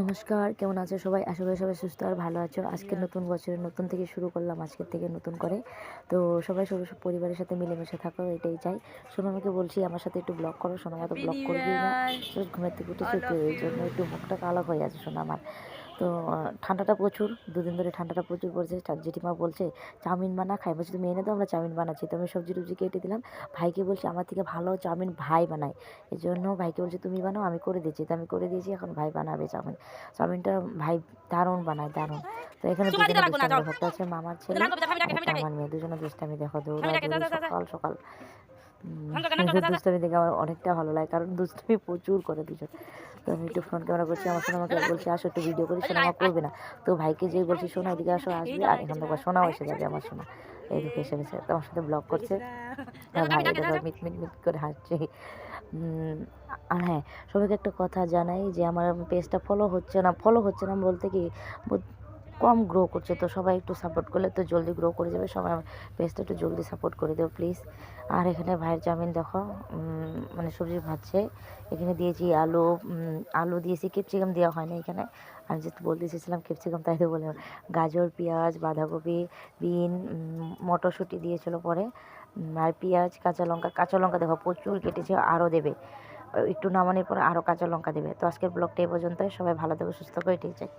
নমস্কার কেমন আছো সবাই? আশা করি সবাই সুস্থ আর ভালো আছো। আজকে নতুন বছরের নতুন থেকে শুরু করলাম আজকের থেকে নতুন করে। তো সবাই সব পরিবারের সাথে মিলেমিশে থাকো এটাই চাই। সোনামাকে বলছি আমার সাথে একটু ব্লগ করো সোনামা তো ব্লগ করবি না। ঘুমের থেকে উঠেছে তো এই জন্য একটু মুখটা কালো হয়ে আছে সোনা আমার তো ঠান্ডাটা প্রচুর দুদিন ধরে ঠান্ডাটা প্রচুর পড়ছে। জেঠিমা বলছে চাউমিন বানা খাই বলছি তুমি এনে তো আমরা চাউমিন বানাচ্ছি। তো আমি সবজি টবজি কেটে দিলাম। ভাইকে বলছি আমার থেকে ভালো চাউমিন ভাই বানায়। এই জন্য ভাইকে বলছে তুমি বানাও আমি করে দিয়েছি তো আমি করে দিয়েছি এখন ভাই বানাবে চাউমিন। চাউমিনটা ভাই দারুণ বানায় দারুণ। তো এখানে দুজনে দুষ্টামি দেখো হচ্ছে মামার ছেলে। আমার মেয়ে দুজনে দুষ্টামি দেখো যা। সকাল সকাল। দুষ্টামি দেখে আমার অনেকটা ভালো লাগে কারণ দুষ্টামি প্রচুর করে দুজন তো আমি একটু ফোন ক্যামেরা করছি আমার সোনা আমাকে বলছি আসো একটু ভিডিও করি সোনা আমার করবে না। তো ভাইকে যেই বলছি সোনা এদিকে আসো আসবে আর এখান থেকে সোনাও এসে যাবে আমার সোনা। এইদিকে এসে গেছে তোমার সাথে ব্লগ করছে। ভাই দেখো মিট মিট মিট করে হাসছে। আর হ্যাঁ সবাইকে একটা কথা জানাই যে আমার পেজটা ফলো হচ্ছে না ফলো হচ্ছে না বলতে কি কম গ্রো করছে, তো সবাই একটু সাপোর্ট করলে তো জলদি গ্রো করে যাবে। সবাই পেজটা একটু জলদি সাপোর্ট করে দেও প্লিজ আর এখানে ভাইয়ের চাউমিন দেখো মানে সবজি ভাজছে। এখানে দিয়েছি আলু আলু দিয়েছি ক্যাপসিকাম দেওয়া হয় না এখানে। আমি যেহেতু বলতে চেয়েছিলাম ক্যাপসিকাম তাই তো বললাম। গাজর, পেঁয়াজ, বাঁধাকপি, বিন মটরশুঁটি দিয়েছিল পরে। আর পেঁয়াজ, কাঁচা লঙ্কা কাঁচা লঙ্কা দেখো প্রচুর কেটেছে, আরও দেবে। একটু নামানোর পরে আরও কাঁচা লঙ্কা দেবে। তো আজকের ব্লগটা এই পর্যন্তই। সবাই ভালো থেকো, সুস্থ করে ঠিক চাই।